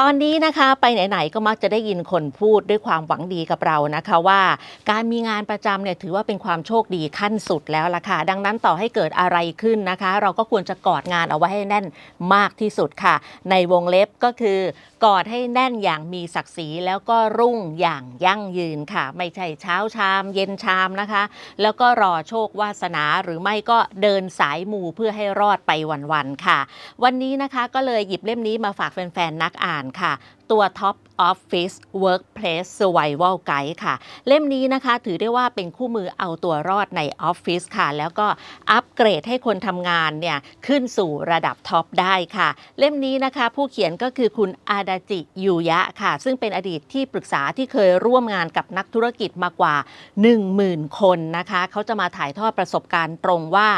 ตอนนี้นะคะไปไหนๆก็มักจะได้ยินคนพูดด้วยความหวังดีกับเรานะคะว่า การมีงานประจำเนี่ยถือว่าเป็นความโชคดีขั้นสุดแล้วล่ะค่ะดังนั้นต่อให้เกิดอะไรขึ้นนะคะ เราก็ควรจะกอดงานเอาไว้ให้แน่นมากที่สุดค่ะ ในวงเล็บก็คือกอดให้แน่นอย่างมีศักดิ์ศรีแล้วก็รุ่งอย่างยั่งยืนค่ะ ไม่ใช่เช้าชาม เย็นชามนะคะ แล้วก็รอโชควาสนาหรือไม่ก็เดินสายมูเพื่อให้รอดไปวันๆค่ะ วันนี้นะคะก็เลยหยิบเล่มนี้มาฝากแฟนๆนักอ่านค่ะ ตัว Top Office Workplace Survival Guide ค่ะ เล่มนี้นะคะถือได้ว่าเป็นคู่มือเอาตัวรอดในออฟฟิศค่ะ แล้วก็อัปเกรดให้คนทำงานเนี่ยขึ้นสู่ระดับท็อปได้ค่ะ เล่มนี้นะคะ ผู้เขียนก็คือคุณอาดาจิยูยะค่ะ ซึ่งเป็นอดีตที่ปรึกษาที่เคยร่วมงานกับนักธุรกิจมากว่า 10,000 คนนะคะ เขาจะมาถ่ายทอดประสบการณ์ตรงว่า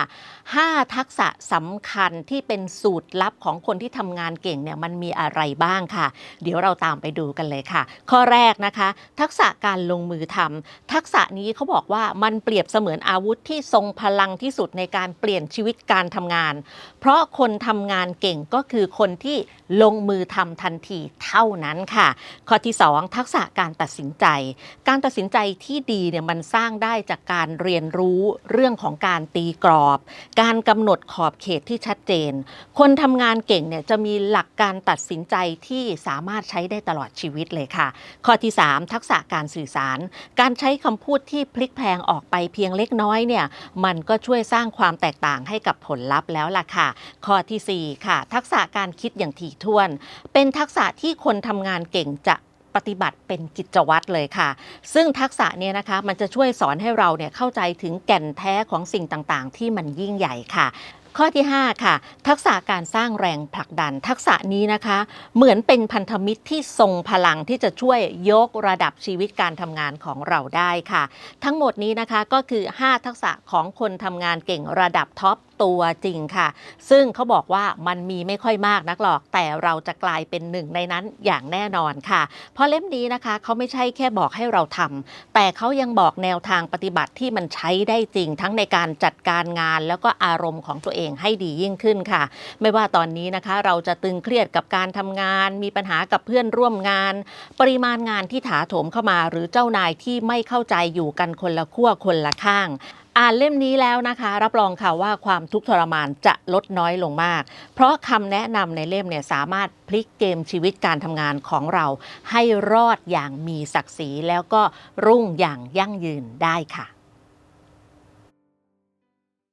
5 ทักษะสำคัญที่เป็นสูตรลับของคนที่ทำงานเก่งเนี่ยมันมีอะไรบ้างค่ะ เดี๋ยวเราตามไปดูกันเลยค่ะ ข้อแรกนะคะ ทักษะการลงมือทำทักษะนี้เขาบอกว่ามันเปรียบเสมือนอาวุธที่ทรงพลังที่สุดในการเปลี่ยนชีวิตการทำงาน เพราะคนทำงานเก่งก็คือคนที่ลงมือทำทันทีเท่านั้นค่ะ ข้อที่ 2 ทักษะการตัดสินใจ การตัดสินใจที่ดีเนี่ยมันสร้างได้จากการเรียนรู้เรื่องของการตีกรอบ การกำหนดขอบเขตที่ชัดเจน คนทำงานเก่งเนี่ยจะมีหลักการตัดสินใจที่สามารถใช้ได้ตลอดชีวิตเลยค่ะ ข้อที่ 3 ทักษะการสื่อสาร การใช้คำพูดที่พลิกแพลงออกไปเพียงเล็กน้อยเนี่ยมันก็ช่วยสร้างความแตกต่างให้กับผลลัพธ์แล้วล่ะค่ะ ข้อทีสี่4 ค่ะ ทักษะการคิดอย่างถี่ถ้วน เป็นทักษะที่คนทำงานเก่งจะปฏิบัติเป็นกิจวัตรเลยค่ะ ซึ่งทักษะเนี้นะคะมันจะช่วยสอนให้เราเนี่ยเข้าใจถึงแก่นแท้ของสิ่งต่างๆ ที่มันยิ่งใหญ่ค่ะ ข้อที่ 5 ค่ะ ทักษะการสร้างแรงผลักดัน ทักษะนี้นะคะ เหมือนเป็นพันธมิตรที่ทรงพลังที่จะช่วยยกระดับชีวิตการทำงานของเราได้ค่ะ ทั้งหมดนี้นะคะก็คือ 5 ทักษะของคนทำงานเก่งระดับท็อปตัวจริงค่ะ ซึ่งเขาบอกว่ามันมีไม่ค่อยมากนักหรอก แต่เราจะกลายเป็นหนึ่งในนั้นอย่างแน่นอนค่ะ เพราะเล่มนี้นะคะเขาไม่ใช่แค่บอกให้เราทำแต่เขายังบอกแนวทางปฏิบัติที่มันใช้ได้จริง ทั้งในการจัดการงานแล้วก็อารมณ์ของตัวเองให้ดียิ่งขึ้นค่ะ ไม่ว่าตอนนี้นะคะ เราจะตึงเครียดกับการทำงาน มีปัญหากับเพื่อนร่วมงาน ปริมาณงานที่ถาโถมเข้ามา หรือเจ้านายที่ไม่เข้าใจอยู่กันคนละขั้วคนละข้างอ่านเล่มนี้แล้วนะคะ รับรองค่ะว่าความทุกข์ทรมานจะลดน้อยลงมาก เพราะคำแนะนำในเล่มเนี่ยสามารถพลิกเกมชีวิตการทำงานของเรา ให้รอดอย่างมีศักดิ์ศรีแล้วก็รุ่งอย่างยั่งยืนได้ค่ะ